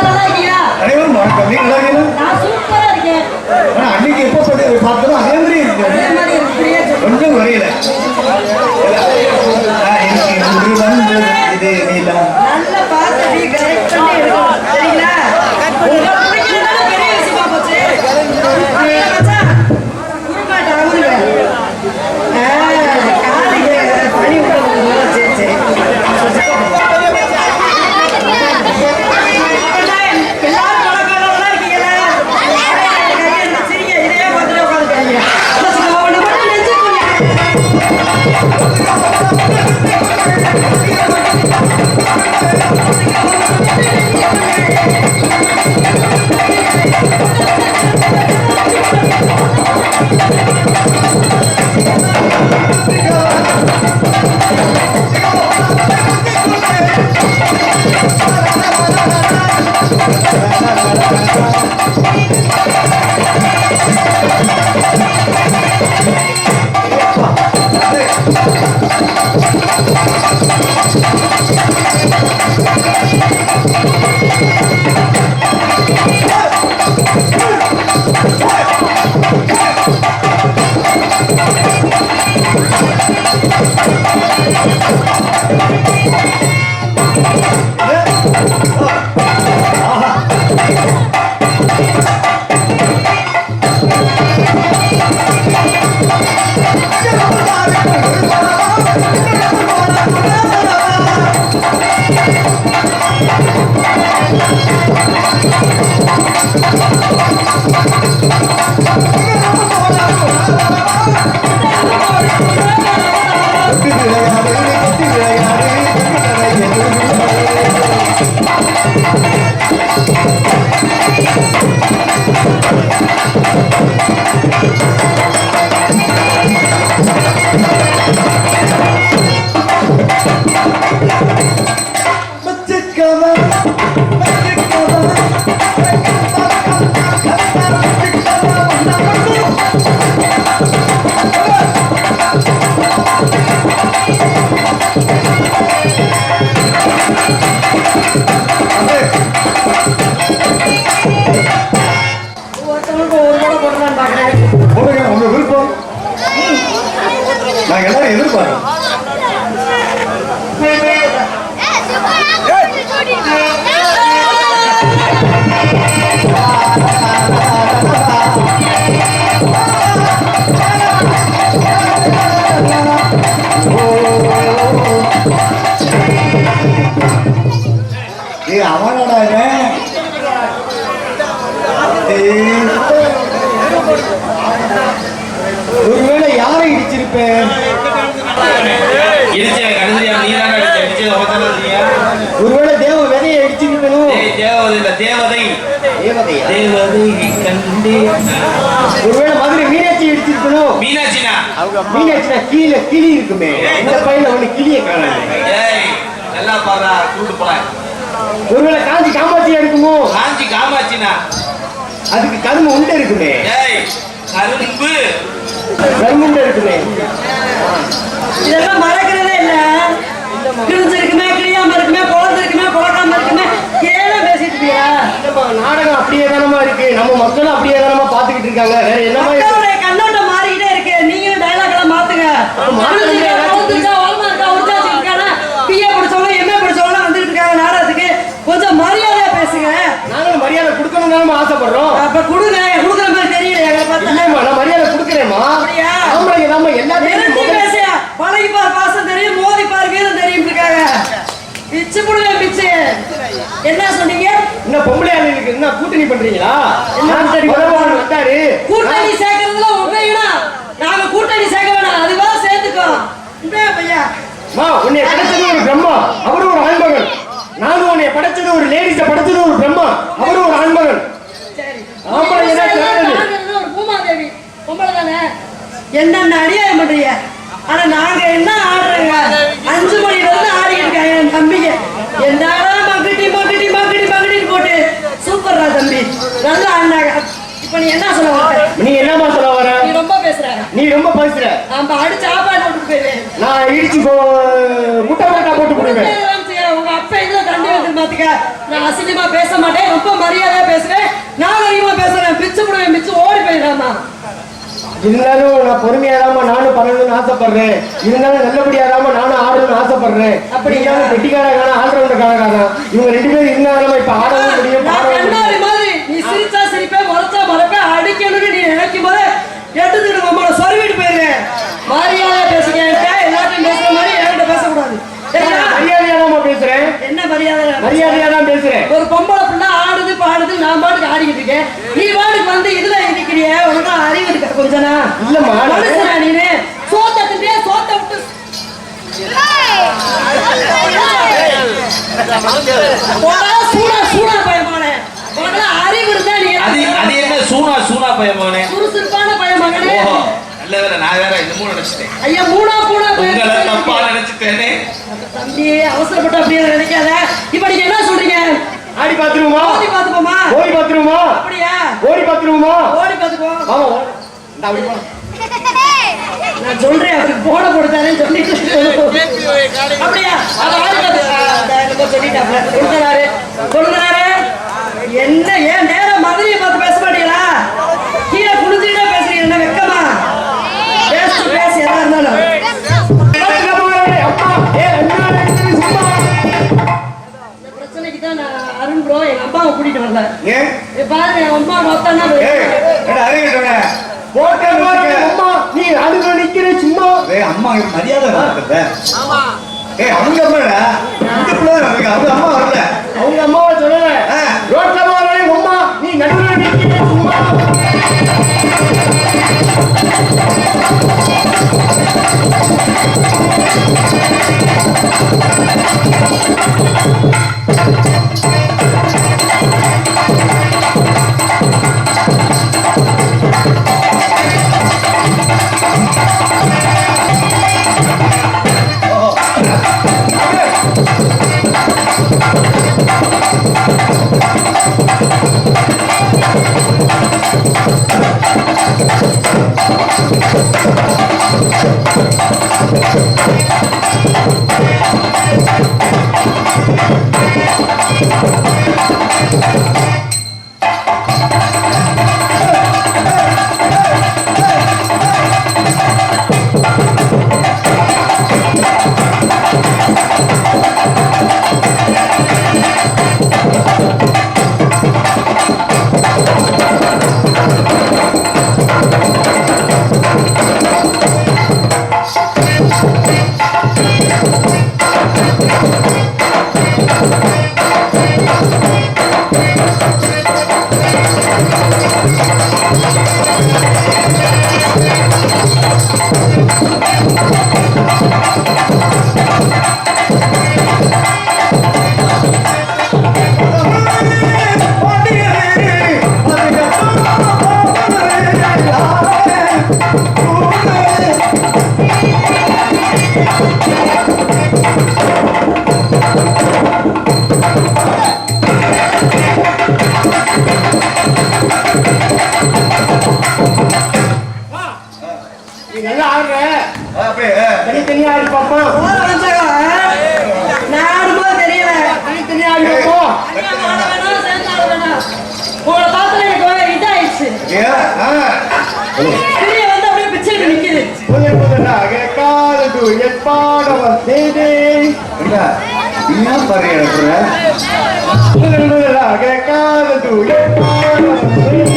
நல்லா இருக்கீங்களா? ஆனா, அன்னைக்கு எப்போ சொல்லி பார்த்தோமோ ஏய் மீனாட்சினா கீழே கிளி இருக்குமே. இந்த பையில ஒண்ணு கிளியை ஏய் நல்லா பாடுறா கூட்டு போல ஒருவேளை காஞ்சி காமாட்சியா இருக்குமோ? காஞ்சி காமாட்சினா. அதுக்கு கரும்பு உண்டை இருக்குமே. ஏய் கரும்பு. கரும்புண்டை இருக்குமே. இதெல்லாம் மறக்கிறதே இல்ல. கிழிஞ்சிருக்குமே கிழியாம இருக்குமே குழந்திருக்குமே குழக்காம இருக்குமே. ஏன் பேசிட்டு நாடகம் அப்படியே தானமா இருக்கு. நம்ம மக்களும் அப்படியே தானமா பாத்துக்கிட்டு இருக்காங்க. வேற என்னமா கொஞ்சம் மரியாதையா பேசுங்க நாங்களும் மரியாதை கொடுக்கணும் ஆசைப்படுறோம் அப்ப கொடுங்க கொடுக்குற மாதிரி தெரியல எங்களை பார்த்தா நான் மரியாதை கொடுக்குறேன்மா அப்படியா? தாம்மா நிறுத்தி எல்லாத்தையும் பேசியா பழகி பார் பாசம் தெரியும் மோதி பார் வீரம் தெரியும் இருக்காங்க பிச்சு புடுங்க பிச்சு என்ன சொன்னீங்க என்ன பொம்பளை ஆளுங்களுக்கு என்ன கூட்டணி பண்றீங்களா என்ன பகவான் வந்தாரு கூட்டணி சேர்க்கறதுல உண்மையா நாங்க கூட்டணி சேர்க்க வேணாம் அதுவா சேர்த்துக்கோ இந்த பையா மா உன்னை கிடைச்சது ஒரு பிரம்மா அவரும் ஒரு ஆண்மகன் நானும் ஒரு லேடிஸ படைச்சது ஒரு பிரம்மா அவரும் ஒரு ஆண்மகன் சரி ஆம்பளை என்ன சொல்றது? நாங்கிறது ஒரு பூமாதேவி பொம்பளை தானே என்னென்ன அநியாயம் பண்றீங்க ஆனா நாங்க என்ன ஆடுறோங்க அஞ்சு மணில இருந்து ஆடிட்டு இருக்காங்க என் தம்பிங்க என்னடா மகட்டி மகட்டி மகட்டி மகட்டின்னு போட்டு சூப்பர்ரா தம்பி நல்லா ஆடினாங்க இப்ப நீ என்ன சொல்ல வர நீ என்னமா சொல்ல வர நீ ரொம்ப பேசுற நீ ரொம்ப பேசுற நம்ம அடிச்சு சாப்பாடு போட்டு போயிடுவேன் நான் இடிச்சு போ முட்டை முட்டை போட்டு போடுவேன். உங்க அப்பா இதுல தண்ணி வந்து பாத்துக்க. நான் அசிங்கமா பேச மாட்டேன் ரொம்ப மரியாதையா பேசுறேன். நாகரிகமா பேசுறேன் பிச்சு போடுவேன் பிச்சு ஓடி போயிடாமா இருந்தாலும் நான் பொறுமையாதாம நானும் பண்ணணும்னு ஆசைப்படுறேன். இருந்தாலும் நல்லபடியாதாம நானும் ஆடணும்னு ஆசைப்படுறேன். அப்படிங்கான பெட்டிக்காரக்கான ஆல்ரவுண்டர்காரக்கான இவங்க ரெண்டு பேரும் இருந்தாலும் இப்ப ஆடவும் முடியும் மரியாதையா தான் பேசுறேன். ஒரு பொம்பளை பிள்ளை ஆடுது பாடுது நான் பாட்டுக்கு ஆடிக்கிட்டு இருக்கேன். நீ பாட்டுக்கு வந்து இதுல இருக்கிறிய உனக்கு அறிவு இருக்க கொஞ்சனா. இல்லம்மா, மனுஷனா நீனு. சோத்த தின்றே சோத்த விட்டு. சூடா சூடா பயமானே. உனக்கு அறிவு இருந்தா நீ அது அது என்ன சூனா சூனா பையன் மகனே சுறுசுறுப்பான பையன் நல்ல வேற நான் வேற இன்னமும் நினைச்சிட்டேன். ஐயா மூணா பூனா உங்களை தப்பா நினைச்சிட்டேனே. தம்பி அவசரப்பட்டு அப்படியே நினைக்காத. இப்ப நீங்க என்ன சொல்றீங்க? ஆடி பாத்துருவோமா ஓடி பாத்துப்போமா ஓடி பாத்துருவோமா அப்படியா? ஓடி பாத்துருவோமா ஓடி பாத்துப்போம் ஆமா இந்த அப்படி போ. நான் சொல்றேன் அவருக்கு போன கொடுத்தாருன்னு சொல்லிட்டு அப்படியா? அது ஆளு பாத்து- ஆ, அந்த என்னமோ சொல்லிட்டாப்ல. கொடுத்தனாரு கொடுத்தனாரு என்ன ஏன் நேரம் ப்ரோ அம்மாவை கூட்டிட்டு வந்தேன். ஏன் என் அம்மா மொத்தம் அம்மா, நீ அதுல நிக்கிற சும்மா. ஏய் அம்மா மரியாதை கொடுக்குறத? ஏய் அவங்க அம்மாடா இந்த பிள்ளை அவங்க அவங்க அம்மா வரல. அவங்க அம்மாவை சொல்லல. ரோட்ல போறே அம்மா நீ நடுவுல நிக்கிற சும்மா. நீ உங்களை பார்த்தா எனக்கு இதாயிடுச்சு ஏன் வந்து அப்படியே பிச்சுக்கிட்டு நிக்குது காலது செய்தே என்ன பாரு எனக்கு காலது என் செய்தே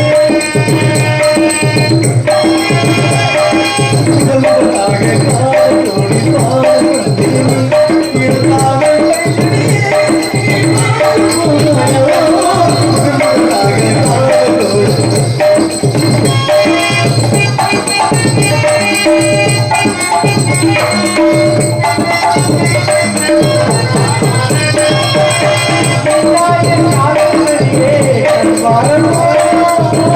Yeah.